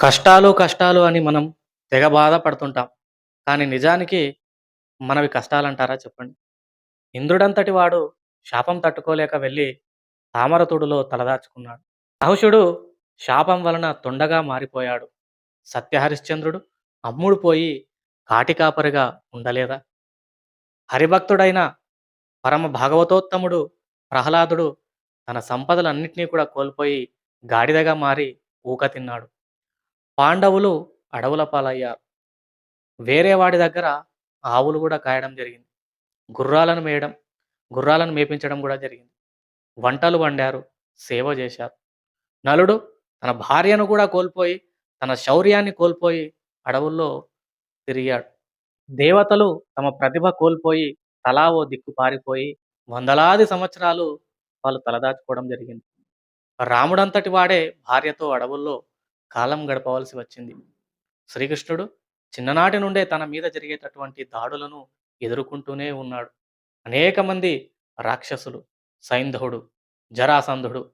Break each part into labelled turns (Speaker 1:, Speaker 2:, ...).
Speaker 1: కష్టాలు, కష్టాలు అని మనం తెగ బాధపడుతుంటాం. కానీ నిజానికి మనవి కష్టాలంటారా చెప్పండి? ఇంద్రుడంతటి వాడు శాపం తట్టుకోలేక వెళ్ళి తామరతుడులో తలదాచుకున్నాడు. నహుషుడు శాపం వలన తొండగా మారిపోయాడు. సత్యహరిశ్చంద్రుడు అమ్ముడు పోయి కాటికాపరిగా ఉండలేదా? హరిభక్తుడైన పరమ భాగవతోత్తముడు ప్రహ్లాదుడు తన సంపదలన్నిటినీ కూడా కోల్పోయి గాడిదగా మారి ఊక తిన్నాడు. పాండవులు అడవుల పాలయ్యారు. వేరే వాడి దగ్గర ఆవులు కూడా కాయడం జరిగింది. గుర్రాలను మేయడం గుర్రాలను మేపించడం కూడా జరిగింది. వంటలు వండారు, సేవ చేశారు. నలుడు తన భార్యను కూడా కోల్పోయి, తన శౌర్యాన్ని కోల్పోయి అడవుల్లో తిరిగాడు. దేవతలు తమ ప్రతిభ కోల్పోయి తలా ఓ దిక్కు పారిపోయి వందలాది సంవత్సరాలు వాళ్ళు తలదాచుకోవడం జరిగింది. రాముడంతటి వాడే భార్యతో అడవుల్లో కాలం గడపవలసి వచ్చింది. శ్రీకృష్ణుడు చిన్ననాటి నుండే తన మీద జరిగేటటువంటి దాడులను ఎదుర్కొంటూనే ఉన్నాడు. అనేక మంది రాక్షసులు, సైంధవుడు, జరాసంధుడు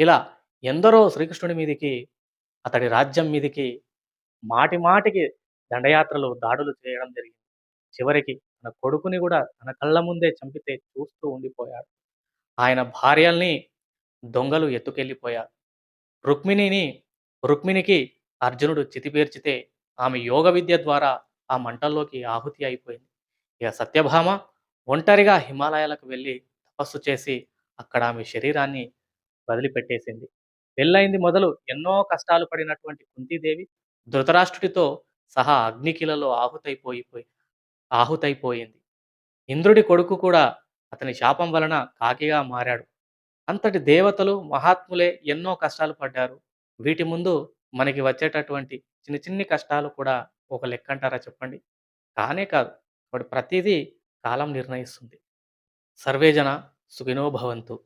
Speaker 1: ఇలా ఎందరో శ్రీకృష్ణుడి మీదికి అతడి రాజ్యం మీదికి మాటి మాటికి దండయాత్రలు, దాడులు చేయడం జరిగింది. చివరికి తన కొడుకుని కూడా తన కళ్ళ ముందే చంపితే చూస్తూ ఉండిపోయాడు. ఆయన భార్యల్ని దొంగలు ఎత్తుకెళ్ళిపోయారు. రుక్మిణిని రుక్మిణికి అర్జునుడు చితిపేర్చితే ఆమె యోగ విద్య ద్వారా ఆ మంటల్లోకి ఆహుతి అయిపోయింది. ఇక సత్యభామ ఒంటరిగా హిమాలయాలకు వెళ్ళి తపస్సు చేసి అక్కడ ఆమె శరీరాన్ని వదిలిపెట్టేసింది. పెళ్ళైంది మొదలు ఎన్నో కష్టాలు పడినటువంటి కుంతీదేవి ధృతరాష్ట్రుడితో సహా అగ్నికిలలో ఆహుతైపోయిపోయి ఆహుతైపోయింది. ఇంద్రుడి కొడుకు కూడా అతని శాపం వలన కాకిగా మారాడు. అంతటి దేవతలు, మహాత్ములే ఎన్నో కష్టాలు పడ్డారు. వీటి ముందు మనకి వచ్చేటటువంటి చిన్ని చిన్ని కష్టాలు కూడా ఒక లెక్క అంటారా చెప్పండి? కానే కాదు. కాబట్టి ప్రతిదీ కాలం నిర్ణయిస్తుంది. సర్వేజన సుఖినో భవంతు.